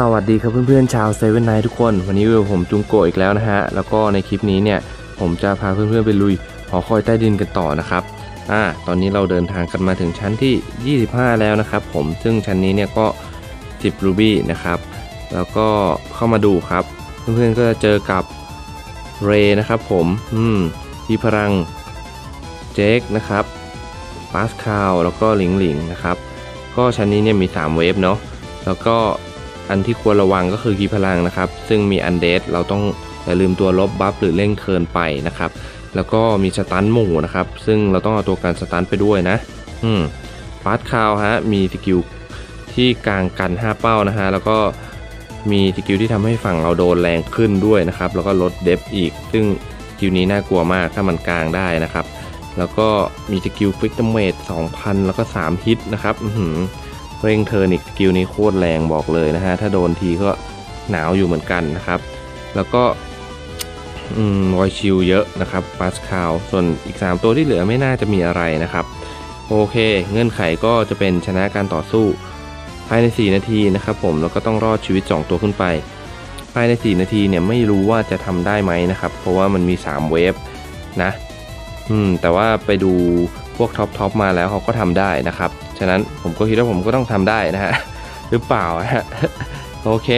สวัสดีครับเพื่อนๆชาวเซเว่นไนทุกคน วันนี้อยู่กับผมจุงโกอีกแล้วนะฮะ แล้วก็ในคลิปนี้เนี่ยผมจะพาเพื่อนๆไปลุยหอคอยใต้ดินกันต่อนะครับอ่าตอนนี้เราเดินทางกันมาถึงชั้นที่ 25 แล้วนะครับผมซึ่งชั้นนี้เนี่ยก็10รูบี้นะครับแล้วก็เข้ามาดูครับ เพื่อนๆก็จะเจอกับเรนะครับผมอืมพีพลังเจคนะครับปาสคาลแล้วก็หลิงหลิงนะครับก็ชั้นนี้เนี่ยมี 3 เวฟเนาะแล้วก็ อันที่ควรระวังก็คือกีพลังนะครับ ซึ่งมีอันเดสเราต้องอย่าลืมตัวลบบัฟหรือเร่งเทินไปนะครับ แล้วก็มีสตันหมู่นะครับ ซึ่งเราต้องเอาตัวการสตันไปด้วยนะ อืมฟาสคาวฮะ มีสกิลที่กลางกัน 5 เป้านะฮะ แล้วก็มีสกิลที่ทำให้ฝั่งเราโดนแรงขึ้นด้วยนะครับ แล้วก็ลดเดฟอีก ซึ่งสกิลนี้น่ากลัวมากถ้ามันกลางได้นะครับ แล้วก็มีสกิลควิกเมด2,000 แล้วก็ 3 ฮิตนะครับ อื เร่งเทิร์นอีกสกิลนี้โคตรแรงบอกเลยนะฮะ ถ้าโดนทีก็หนาวอยู่เหมือนกันนะครับ แล้วก็วอยชิลเยอะนะครับปาสคาลส่วนอีก 3 ตัวที่เหลือไม่น่าจะมีอะไรนะครับ โอเค เงื่อนไขก็จะเป็นชนะการต่อสู้ ภายใน 4 นาทีนะครับผม แล้วก็ต้องรอดชีวิต 2 ตัวขึ้นไป ภายใน 4 นาทีเนี่ยไม่รู้ว่าจะทำได้ไหมนะครับ เพราะว่ามันมี 3 เวฟนะ อืม แต่ว่าไปดู พวกท็อปทอปมาแล้วเขาก็ทำได้นะครับ ฉะนั้นผมก็คิดว่าผมก็ต้องทำได้นะฮะ หรือเปล่าฮะ โอเค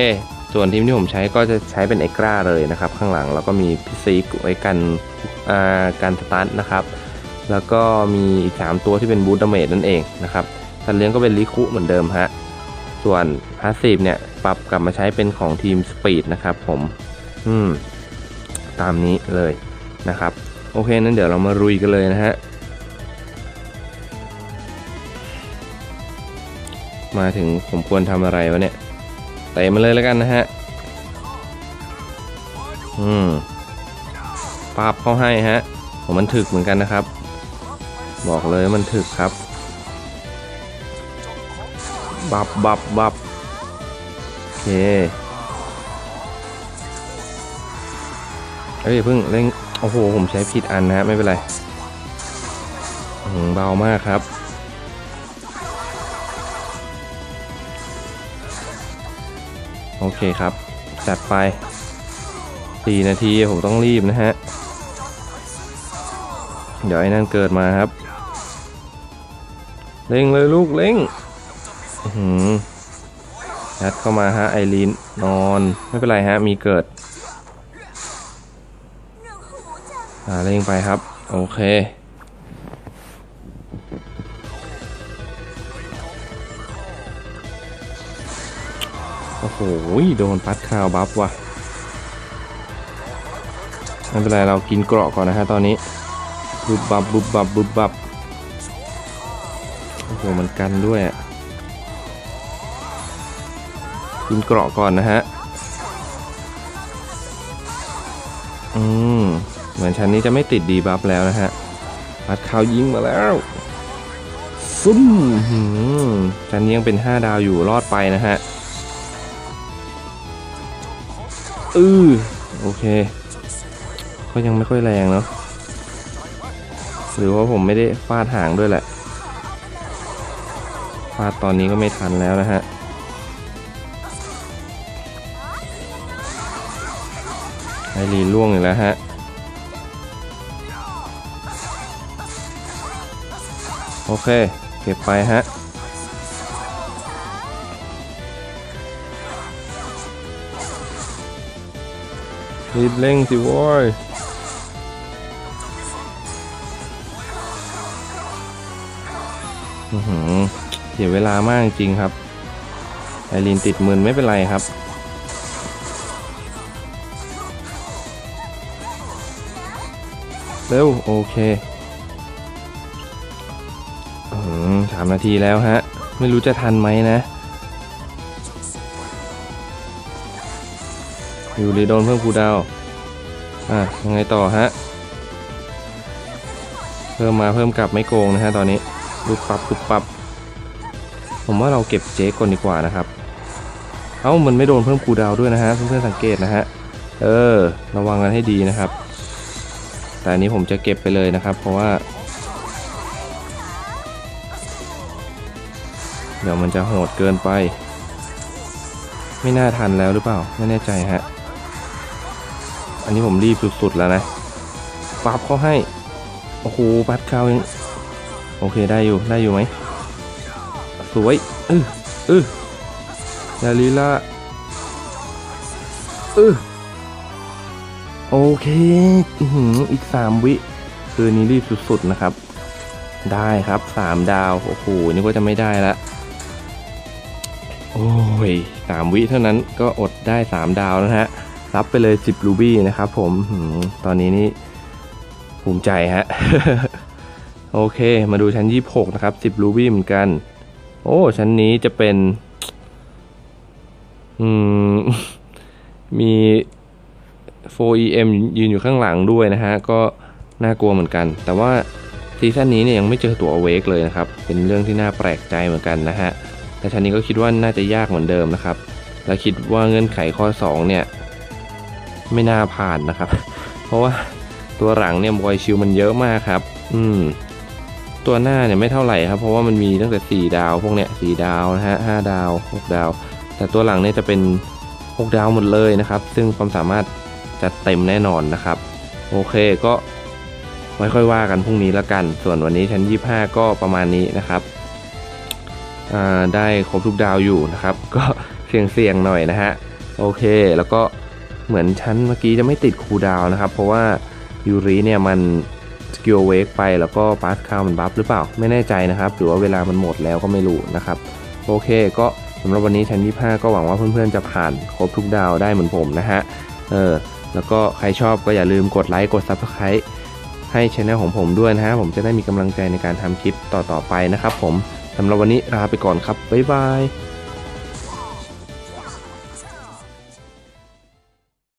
ส่วนทีมที่ผมใช้ก็จะใช้เป็นเอ็กราเลยนะครับ ข้างหลังแล้วก็มีพิซีกไว้กันการสตาร์ทนะครับ แล้วก็มีอีก 3 ตัวที่เป็นบูตเมดนั่นเองนะครับสัตว์เลี้ยงก็เป็นลิคุเหมือนเดิมฮะ ส่วนพาสซีฟเนี่ยปรับกลับมาใช้เป็นของทีมสปีดนะครับผม อืม ตามนี้เลยนะครับ โอเคนั้นเดี๋ยวเรามารุยกันเลยนะฮะ มาถึงผมควรทำอะไรวะเนี่ยเตะมาเลยแล้วกันนะฮะ อืมปาบเข้าให้ฮะ ผมมันถึกเหมือนกันนะครับ บอกเลยมันถึกครับ บับบับบับโอเคเฮ้ยเพิ่งเร่งโอ้โห ผมใช้ผิดอันนะฮะ ไม่เป็นไรเบามากครับ โอเคครับ จัดไป 4 นาทีผมต้องรีบนะฮะ เดี๋ยวไอ้นั่นเกิดมาครับ เร่งเลยลูกเร่งหือยัดเข้ามาฮะไอรีนนอนไม่เป็นไรฮะ มีเกิด อ่าเร่งไปครับ โอเค โอ้โห โดนปัดคาวบัฟว่ะไม่เป็นไรเรากินเกราะก่อนนะฮะตอนนี้บุบบับบุบบับบุบบับโอ้โหมันกันด้วยอะกินเกราะก่อนนะฮะอืมเหมือนชั้นนี้จะไม่ติดดีบัฟแล้วนะฮะปัดคาวยิงมาแล้วซุ่มหืมชั้นนี้ยังเป็น 5 ดาวอยู่รอดไปนะฮะ อือโอเค ก็ยังไม่ค่อยแรงเนาะหรือว่าผมไม่ได้ฟาดหางด้วยแหละฟาดตอนนี้ก็ไม่ทันแล้วนะฮะไอรีล่วงอีกแล้วฮะโอเค เก็บไปฮะ รีบเร่งสิโว้ยอือหือเสียเวลามากจริงครับ ไอรีนติดมืนไม่เป็นไรครับ เร็ว โอเคอสามนาทีแล้วฮะ ไม่รู้จะทันไหมนะ อยู่ดีโดนเพิ่มคูดาว อะยังไงต่อฮะ เพิ่มมาเพิ่มกลับไม่โกงนะฮะตอนนี้ปุ๊บปับปุ๊บปับ ผมว่าเราเก็บเจ๊ก่อนดีกว่านะครับ เอ้ามันไม่โดนเพิ่มคูดาวด้วยนะฮะเพื่อนๆสังเกตนะฮะ เออ ระวังกันให้ดีนะครับ แต่อันนี้ผมจะเก็บไปเลยนะครับ เพราะว่า เดี๋ยวมันจะโหดเกินไปไม่น่าทันแล้วหรือเปล่า ไม่แน่ใจฮะ อันนี้ผมรีบสุดๆแล้วนะปับเขาให้ โอ้โหปัดเขายังโอเคได้อยู่ได้อยู่ไหมสวยเออเออลาลีลาเออโอเคอือีกสามวิคืนนี้รีบสุดๆนะครับ ได้ครับสามดาวโอ้โหนี่ก็จะไม่ได้ละโอ้ยสามวิเท่านั้นก็อดได้สามดาวนะฮะ รับไปเลย 10 รูบี้นะครับผมตอนนี้นี่ภูมิใจฮะ โอเค มาดูชั้น 26 นะครับ 10 รูบี้เหมือนกัน โอ้ ชั้นนี้จะเป็น อืม มี 4EM ยืนอยู่ข้างหลังด้วยนะฮะ ก็น่ากลัวเหมือนกัน แต่ว่าซีซั่นนี้เนี่ยยังไม่เจอตัวเวกเลยนะครับ เป็นเรื่องที่น่าแปลกใจเหมือนกันนะฮะ แต่ชั้นนี้ก็คิดว่าน่าจะยากเหมือนเดิมนะครับ และคิดว่าเงื่อนไขข้อ 2 เนี่ย ไม่น่าผ่านนะครับ เพราะว่าตัวหลังเนี่ยบอยชิลมันเยอะมากครับ อืม ตัวหน้าเนี่ยไม่เท่าไหร่ครับ เพราะว่ามันมีตั้งแต่4ดาวพวกเนี้ย4ดาวนะฮะ5ดาว6ดาว แต่ตัวหลังเนี่ยจะเป็น6ดาวหมดเลยนะครับ ซึ่งความสามารถจะเต็มแน่นอนนะครับ โอเคก็ไว้ค่อยว่ากันพรุ่งนี้ละกัน ส่วนวันนี้ชั้น 25 ก็ประมาณนี้นะครับได้ครบทุกดาวอยู่นะครับ ก็เสี่ยงๆหน่อยนะฮะ โอเค แล้วก็ เหมือนชั้นเมื่อกี้จะไม่ติดคูดาวนะครับ เพราะว่ายูริเนี่ยมันสกิลเวกไปแล้วก็ปาสคามันบัฟหรือเปล่า ไม่แน่ใจนะครับ หรือว่าเวลามันหมดแล้วก็ไม่รู้นะครับ โอเคก็สำหรับวันนี้ชั้น25ก็หวังว่าเพื่อนๆจะผ่านครบทุกดาวได้เหมือนผมนะฮะเออแล้วก็ใครชอบก็อย่าลืมกดไลค์กด Subscribe ให้ช anel ของผมด้วยนะฮะ ผมจะได้มีกำลังใจในการทำคลิปต่อๆไปนะครับผมสำหรับวันนี้ลาไปก่อนครับ บ๊ายบาย